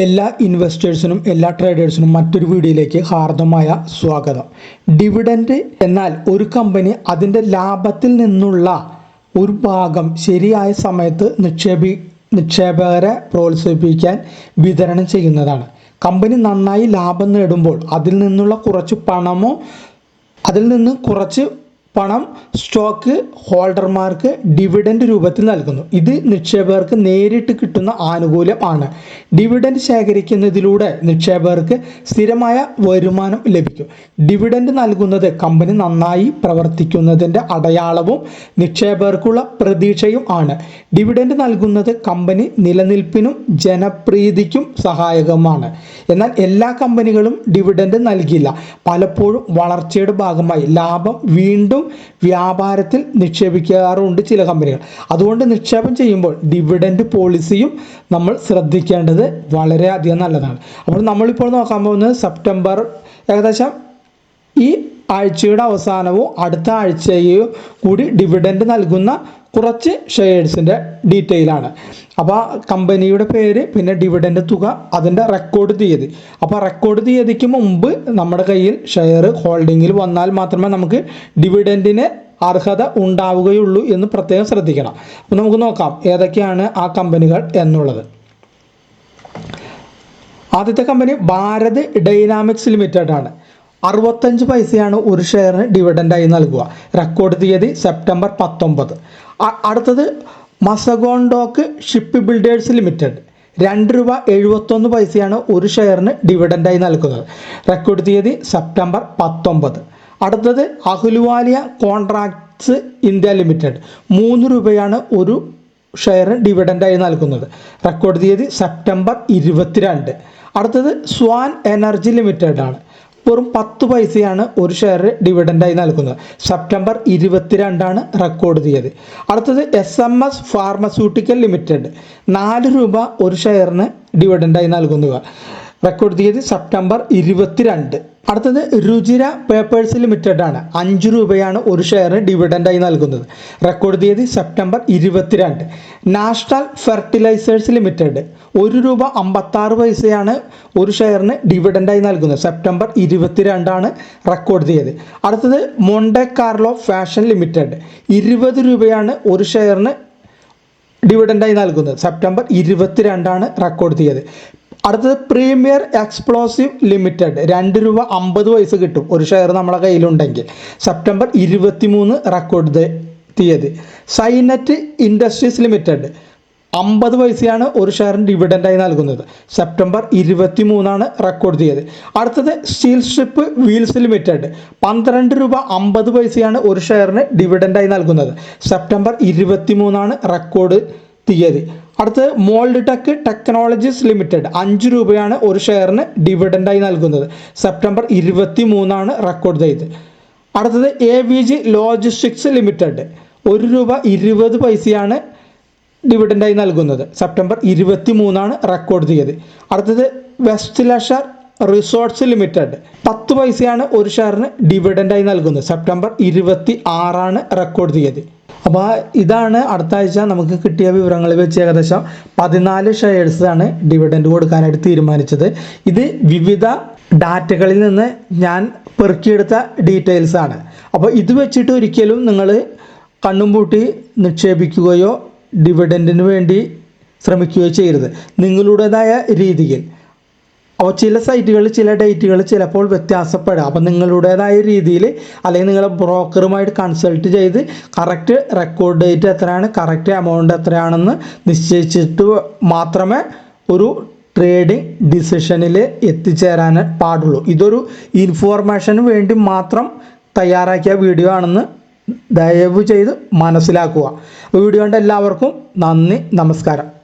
എല്ലാ ഇൻവെസ്റ്റേഴ്സിനും എല്ലാ ട്രേഡേഴ്സിനും മറ്റൊരു വീഡിയോയിലേക്ക് ഹാർദമായ സ്വാഗതം. ഡിവിഡൻഡ് എന്നാൽ ഒരു കമ്പനി അതിന്റെ ലാഭത്തിൽ നിന്നുള്ള ഒരു ഭാഗം ശരിയായ സമയത്ത് നിക്ഷേപി നിക്ഷേപകരെ പ്രോത്സാഹിപ്പിക്കാൻ വിതരണം ചെയ്യുന്നതാണ്. കമ്പനി നന്നായി ലാഭം നേടുമ്പോൾ അതിൽ നിന്നുള്ള കുറച്ച് പണമോ അതിൽ നിന്ന് കുറച്ച് പണം സ്റ്റോക്ക് ഹോൾഡർമാർക്ക് ഡിവിഡൻഡ് രൂപത്തിൽ നൽകുന്നു. ഇത് നിക്ഷേപകർക്ക് നേരിട്ട് കിട്ടുന്ന ആനുകൂല്യം ആണ്. ഡിവിഡൻഡ് ശേഖരിക്കുന്നതിലൂടെ നിക്ഷേപകർക്ക് സ്ഥിരമായ വരുമാനം ലഭിക്കും. ഡിവിഡൻഡ് നൽകുന്നത് കമ്പനി നന്നായി പ്രവർത്തിക്കുന്നതിന്റെ അടയാളവും നിക്ഷേപകർക്കുള്ള പ്രതീക്ഷയും ആണ്. ഡിവിഡൻഡ് നൽകുന്നത് കമ്പനി നിലനിൽപ്പിനും ജനപ്രീതിക്കും സഹായകമാണ്. എന്നാൽ എല്ലാ കമ്പനികളും ഡിവിഡൻഡ് നൽകില്ല പലപ്പോഴും വളർച്ചയുടെ ഭാഗമായി ലാഭം വീണ്ടും വ്യാപാരത്തിൽ നിക്ഷേപിക്കാറുണ്ട് ചില കമ്പനികൾ. അതുകൊണ്ട് നിക്ഷേപം ചെയ്യുമ്പോൾ ഡിവിഡൻഡ് പോളിസിയും നമ്മൾ ശ്രദ്ധിക്കേണ്ടത് വളരെയധികം നല്ലതാണ്. അപ്പോൾ നമ്മളിപ്പോൾ നോക്കാൻ പോകുന്നത് സെപ്റ്റംബർ ഏകദേശം ഈ ആഴ്ചയുടെ അവസാനവും അടുത്ത ആഴ്ചയും കൂടി ഡിവിഡൻഡ് നൽകുന്ന കുറച്ച് ഷെയർസിന്റെ ഡീറ്റെയിൽ ആണ്. അപ്പോൾ കമ്പനിയുടെ പേര് പിന്നെ ഡിവിഡന്റ് തുക അതിന്റെ റെക്കോർഡ് തീയതി. അപ്പോൾ റെക്കോർഡ് തീയതിക്ക് മുമ്പ് നമ്മുടെ കയ്യിൽ ഷെയർ ഹോൾഡിങ്ങിൽ വന്നാൽ മാത്രമേ നമുക്ക് ഡിവിഡന്റിന് അർഹത ഉണ്ടാവുകയുള്ളൂ എന്ന് പ്രത്യേകം ശ്രദ്ധിക്കണം. അപ്പോൾ നമുക്ക് നോക്കാം ഏതൊക്കെയാണ് ആ കമ്പനികൾ എന്നുള്ളത്. ആദ്യത്തെ കമ്പനി ഭാരത് ഡൈനാമിക്സ് ലിമിറ്റഡ് ആണ്. അറുപത്തഞ്ച് പൈസയാണ് ഒരു ഷെയറിന് ഡിവിഡൻഡായി നൽകുക. റെക്കോർഡ് തീയതി സെപ്റ്റംബർ പത്തൊമ്പത്. അടുത്തത് മസഗോണ്ടോക്ക് ഷിപ്പ് ബിൽഡേഴ്സ് ലിമിറ്റഡ് രണ്ട് രൂപ എഴുപത്തൊന്ന് പൈസയാണ് ഒരു ഷെയറിന് ഡിവിഡൻഡായി നൽകുന്നത്. റെക്കോർഡ് തീയതി സെപ്റ്റംബർ പത്തൊമ്പത്. അടുത്തത് അഹുലുവാലിയ കോൺട്രാക്ട്സ് ഇന്ത്യ ലിമിറ്റഡ് മൂന്ന് രൂപയാണ് ഒരു ഷെയർ ഡിവിഡൻഡായി നൽകുന്നത്. റെക്കോർഡ് തീയതി സെപ്റ്റംബർ ഇരുപത്തിരണ്ട്. അടുത്തത് സ്വാൻ എനർജി ലിമിറ്റഡ് ആണ്. വെറും പത്ത് പൈസയാണ് ഒരു ഷെയർ ഡിവിഡൻഡായി നൽകുന്നത്. സെപ്റ്റംബർ ഇരുപത്തിരണ്ടാണ് റെക്കോർഡ് തീയതി. അടുത്തത് S M S pharmaceutical limited നാല് രൂപ ഒരു ഷെയറിന് ഡിവിഡൻഡായി നൽകുന്നത്. റെക്കോർഡ് തീയതി സെപ്റ്റംബർ ഇരുപത്തിരണ്ട്. അടുത്തത് രുചിര പേപ്പേഴ്സ് ലിമിറ്റഡ് ആണ് അഞ്ച് രൂപയാണ് ഒരു ഷെയർ ഡിവിഡൻഡായി നൽകുന്നത്. റെക്കോർഡ് തീയതി സെപ്റ്റംബർ ഇരുപത്തിരണ്ട്. National fertilizers limited. ഒരു രൂപ അമ്പത്താറ് പൈസയാണ് ഒരു ഷെയറിന് ഡിവിഡൻഡായി നൽകുന്നത്. സെപ്റ്റംബർ ഇരുപത്തിരണ്ടാണ് റെക്കോർഡ് തീയതി. അടുത്തത് മൊണ്ടെ കാർലോ ഫാഷൻ ലിമിറ്റഡ് ഇരുപത് രൂപയാണ് ഒരു ഷെയറിന് ഡിവിഡൻഡായി നൽകുന്നത്. സെപ്റ്റംബർ ഇരുപത്തിരണ്ടാണ് റെക്കോർഡ് തീയതി. അടുത്തത് പ്രീമിയർ എക്സ്പ്ലോസീവ് ലിമിറ്റഡ് രണ്ട് രൂപ അമ്പത് പൈസ കിട്ടും. ഒരു ഷെയർ നമ്മളെ കയ്യിലുണ്ടെങ്കിൽ. സെപ്റ്റംബർ ഇരുപത്തി മൂന്ന് റെക്കോർഡ് തീയതി. സൈനറ്റ് ഇൻഡസ്ട്രീസ് ലിമിറ്റഡ് അമ്പത് പൈസയാണ് ഒരു ഷെയറിന് ഡിവിഡൻഡായി നൽകുന്നത്. സെപ്റ്റംബർ ഇരുപത്തി മൂന്നാണ് റെക്കോർഡ് ചെയ്തത് അടുത്തത് സ്റ്റീൽ സ്ട്രിപ്പ് വീൽസ് ലിമിറ്റഡ് പന്ത്രണ്ട് രൂപ അമ്പത് പൈസയാണ് ഒരു ഷെയറിന് ഡിവിഡൻഡായി നൽകുന്നത്. സെപ്റ്റംബർ ഇരുപത്തി മൂന്നാണ് റെക്കോർഡ് തീയതി അടുത്ത് മോൾഡ് ടെക് ടെക്നോളജീസ് ലിമിറ്റഡ്. അഞ്ച് രൂപയാണ് ഒരു ഷെയറിന് ഡിവിഡൻഡായി നൽകുന്നത്. സെപ്റ്റംബർ ഇരുപത്തി മൂന്നാണ് റെക്കോർഡ് ചെയ്ത് അടുത്തത് A V G logistics limited ഒരു രൂപ ഇരുപത് പൈസയാണ് ഡിവിഡൻഡായി നൽകുന്നത്. സെപ്റ്റംബർ ഇരുപത്തി മൂന്നാണ് റെക്കോർഡ് തീയതി അടുത്തത് വെസ്റ്റ് ലഷർ റിസോർട്ട്സ് ലിമിറ്റഡ് പത്ത് പൈസയാണ് ഒരു ഷെയറിന് ഡിവിഡൻഡായി നൽകുന്നത്. സെപ്റ്റംബർ ഇരുപത്തി ആറാണ് റെക്കോർഡ് തീയതി അപ്പോൾ ഇതാണ് അടുത്ത ആഴ്ച നമുക്ക് കിട്ടിയ വിവരങ്ങൾ വെച്ച് ഏകദേശം പതിനാല് ഷെയർസ് ആണ് ഡിവിഡൻഡ് കൊടുക്കാനായിട്ട് തീരുമാനിച്ചത്. ഇത് വിവിധ ഡാറ്റകളിൽ നിന്ന് ഞാൻ പെറുക്കിയെടുത്ത ഡീറ്റെയിൽസ് ആണ്. അപ്പോൾ ഇത് വെച്ചിട്ട് ഒരിക്കലും നിങ്ങൾ കണ്ണും പൂട്ടി നിക്ഷേപിക്കുകയോ ഡിവിഡൻഡിന് വേണ്ടി ശ്രമിക്കുകയോ ചെയ്യരുത്. നിങ്ങളുടേതായ രീതിയിൽ. അപ്പോൾ ചില സൈറ്റുകളിൽ ചില ഡേറ്റുകൾ ചിലപ്പോൾ വ്യത്യാസപ്പെടാം. അപ്പം നിങ്ങളുടേതായ രീതിയിൽ അല്ലെങ്കിൽ നിങ്ങളെ ബ്രോക്കറുമായിട്ട് കൺസൾട്ട് ചെയ്ത് കറക്റ്റ് റെക്കോർഡ് ഡേറ്റ് എത്രയാണ് കറക്റ്റ് എമൗണ്ട് എത്രയാണെന്ന് നിശ്ചയിച്ചിട്ട് മാത്രമേ ഒരു ട്രേഡിംഗ് ഡിസിഷനിൽ എത്തിച്ചേരാൻ പാടുള്ളൂ. ഇതൊരു ഇൻഫോർമേഷന് വേണ്ടി മാത്രം തയ്യാറാക്കിയ വീഡിയോ ആണെന്ന് ദയവ് ചെയ്ത് മനസ്സിലാക്കുക. വീഡിയോ കണ്ട എല്ലാവർക്കും നന്ദി നമസ്കാരം.